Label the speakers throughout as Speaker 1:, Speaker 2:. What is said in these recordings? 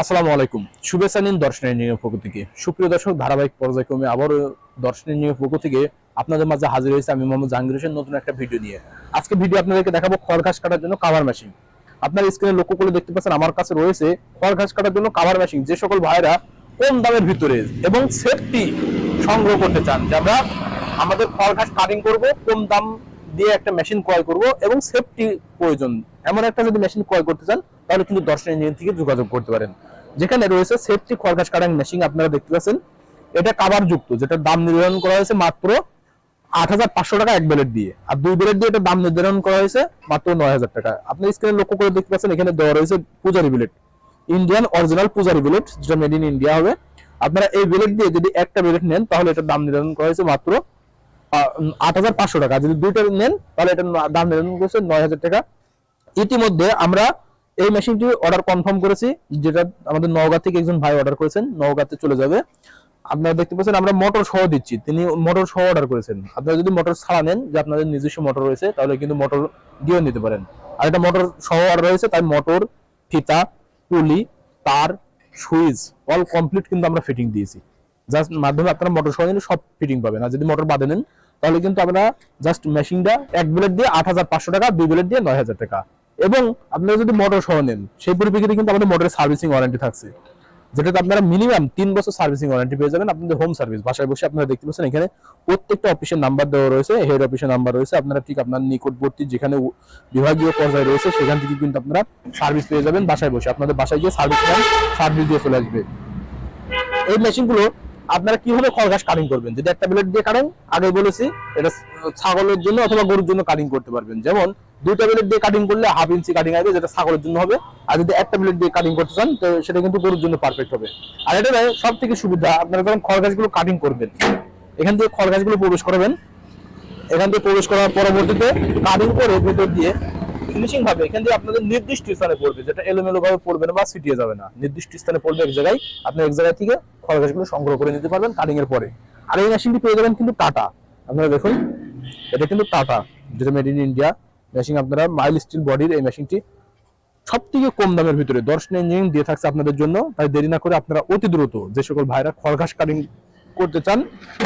Speaker 1: আসসালামু আলাইকুম। শুভেচ্ছা নিন দর্শনের নিয়োগ পক্ষ থেকে সুপ্রিয় দর্শক, ধারাবাহিক পর্যায়ক্রমে আবারও দর্শনের নিয়োগ পক্ষ থেকে আপনাদের মাঝে হাজির হয়েছে আমি মোহাম্মদ জাহাঙ্গীর হোসেন, নতুন একটা ভিডিও নিয়ে। আজকে ভিডিও আপনাদেরকে দেখাবো খড় ঘাস কাটার জন্য কাভার মেশিন আপনার স্ক্রিনে লক্ষ্য করে দেখতে পাচ্ছেন আমার কাছে রয়েছে খড় ঘাস কাটার জন্য কাভার মেশিন যে সকল ভাইরা কম দামের ভিতরে এবং সেফটি সংগ্রহ করতে চান, যে আমরা আমাদের খড় ঘাস কাটিং করব, কম দাম দিয়ে একটা মেশিন ক্রয় করব এবং সেফটি প্রয়োজন। এমন একটা যদি মেশিন ক্রয় করতে চান, তাহলে কিন্তু দর্শন ইঞ্জিন থেকে যোগাযোগ করতে পারেন। যেখানে রয়েছে সেফটি খড়ঘাস কাটাং মেশিন আপনারা দেখতে পাচ্ছেন। এটা কাভার যুক্ত যেটা দাম নির্ধারণ করা হয়েছে মাত্র আট হাজার পাঁচশো টাকা এক বেলেট দিয়ে। আর দুই বেলেট দিয়ে এটা দাম নির্ধারণ করা হয়েছে মাত্র নয় হাজার টাকা। আপনি স্ক্রিনে লক্ষ্য করে দেখতে পাচ্ছেন, এখানে দেওয়া রয়েছে পূজারি বিলেট ইন্ডিয়ান অরিজিনাল পূজারি বিলেট যেটা মেড ইন ইন্ডিয়া হবে। আপনারা এই বিলেট দিয়ে যদি একটা বিলেট নেন, তাহলে এটার দাম নির্ধারণ করা হয়েছে মাত্র আট হাজার পাঁচশো টাকা। যদি দুইটা নেন, তাহলে এটার দাম নির্ধারণ করেছে নয় হাজার টাকা। ইতিমধ্যে আমরা এই মেশিনটি অর্ডার কনফার্ম করেছি, যেটা আমাদের নওগাঁ থেকে একজন ভাই অর্ডার করেছেন, নওগাঁতে চলে যাবে। আপনারা দেখতে পাচ্ছেন, আমরা মোটর সহ দিচ্ছি, তিনি মোটর সহ অর্ডার করেছেন। আপনারা যদি মোটর ছাড়া নেন, যে আপনাদের নিজস্ব মোটর রয়েছে, তাহলে কিন্তু মোটর দিয়েও নিতে পারেন। আর এটা মোটর সহ অর্ডার রয়েছে, তাই মোটর ফিতা পুলি তার, সুইচ অল কমপ্লিট কিন্তু আমরা ফিটিং দিয়েছি। জাস্ট মাধ্যমে আপনারা মোটর সহ নিলে সব ফিটিং পাবেন। আর যদি মোটর বাদে নেন, তাহলে কিন্তু আমরা জাস্ট মেশিনটা এক বুলেট দিয়ে আট হাজার পাঁচশো টাকা, দুই বুলেট দিয়ে নয় হাজার টাকা। এবং আপনারা যদি মোটর সহ নেন, সেই পরিপ্রেক্ষিতে কিন্তু আমাদের মোটরের সার্ভিসিং ওয়ারেন্টি থাকছে। যেটাতে আপনারা মিনিমাম তিন বছর সার্ভিসিং ওয়ারেন্টি পেয়ে যাবেন আপনাদের হোম সার্ভিস বাসায় বসে আপনারা দেখতে পাচ্ছেন, এখানে প্রত্যেকটা অফিসের নাম্বার দেওয়া রয়েছে হেড অফিসের নাম্বার রয়েছে। আপনারা ঠিক আপনার নিকটবর্তী যেখানে বিভাগীয় পর্যায়ে রয়েছে, সেখান থেকে কিন্তু আপনারা সার্ভিস পেয়ে যাবেন বাসায় বসে। আপনাদের বাসায় গিয়ে সার্ভিস সার্ভিস দিয়ে চলে আসবে। এই মেশিনগুলো আপনারা কীভাবে খড়ঘাস কাটিং করবেন? যদি একটা ব্লেড দিয়ে কাটেন আগে বলেছি, এটা ছাগলের জন্য অথবা গরুর জন্য কাটিং করতে পারবেন। যেমন, দুইটা ব্লেড দিয়ে কাটিং করলে হাফ ইঞ্চি কাটিং আসবে, যেটা ছাগলের জন্য হবে। আর যদি একটা ব্লেড দিয়ে কাটিং করতে চান, তো সেটা কিন্তু গরুর জন্য পারফেক্ট হবে। আর এটা সব থেকে সুবিধা, আপনারা যখন খড়গাছগুলো কাটিং করবেন, এখান থেকে খড়গাছগুলো প্রবেশ করাবেন। এখান থেকে প্রবেশ করার পরবর্তীতে কাটিং করে ভেতর দিয়ে ফিনিশিং ভাবে এখান দিয়ে আপনাদের নির্দিষ্ট স্থানে পড়বে, যেটা এলোমেলো ভাবে পড়বে না বা ছিটিয়ে যাবে না। নির্দিষ্ট স্থানে পড়বে এক জায়গায় আপনি এক জায়গা থেকে খড়গাছগুলো সংগ্রহ করে নিতে পারবেন কাটিং এর পরে। আর এই মেশিনটি পেয়ে যাবেন কিন্তু টাটা আপনারা দেখুন, এটা কিন্তু টাটা যেটা মেড ইন ইন্ডিয়া মেশিন আপনারা মাইল স্টিল বডির এই মেশিনটি সব থেকে কম দামের ভিতরে দর্শন ইঞ্জিন দিয়ে থাকছে আপনাদের জন্য, তাই দেরি না করে আপনারা অতি দ্রুত যে সকল ভাইরা খড়ঘাস কাটিং করতে চান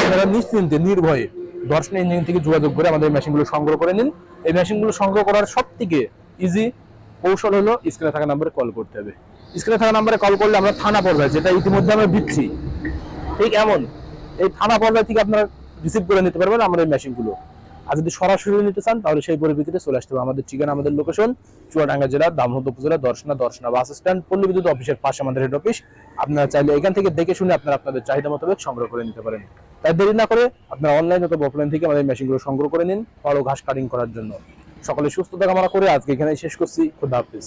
Speaker 1: আপনারা নিশ্চিন্তে, নির্ভয়ে দর্শন ইঞ্জিন থেকে যোগাযোগ করে আমাদের মেশিনগুলো সংগ্রহ করে নিন। এই মেশিনগুলো সংগ্রহ করার সব থেকে ইজি কৌশল হলো স্ক্রিনে থাকা নাম্বারে কল করতে হবে। স্ক্রিনে থাকা নাম্বারে কল করলে আমরা থানা পর্যায়ে, যেটা ইতিমধ্যে আমরা দিচ্ছি, ঠিক এমন, এই থানা পর্যায় থেকে আপনারা রিসিভ করে নিতে পারবেন আমাদের মেশিনগুলো আর যদি সরাসরি নিতে চান, তাহলে সেই পরিপ্রেক্ষিতে চলে আসতে হবে আমাদের ঠিকানা, আমাদের লোকেশন চুয়াডাঙ্গা জেলা দামোদ উপজেলা দর্শনা দর্শনা বাস স্ট্যান্ড পল্লী বিদ্যুৎ অফিসের পাশে আমাদের হেড অফিস আপনারা চাইলে এখান থেকে দেখে শুনে আপনারা আপনাদের চাহিদা মোতাবেক সংগ্রহ করে নিতে পারেন। তাই দেরি না করে আপনারা অনলাইন অথবা অফলাইন থেকে আমাদের মেশিনগুলো সংগ্রহ করে নিন ভালো ঘাস কাটিং করার জন্য। সকলে সুস্থ সুস্থতা কামনা করে আজকে এখানে শেষ করছি। খুদা হাফিজ।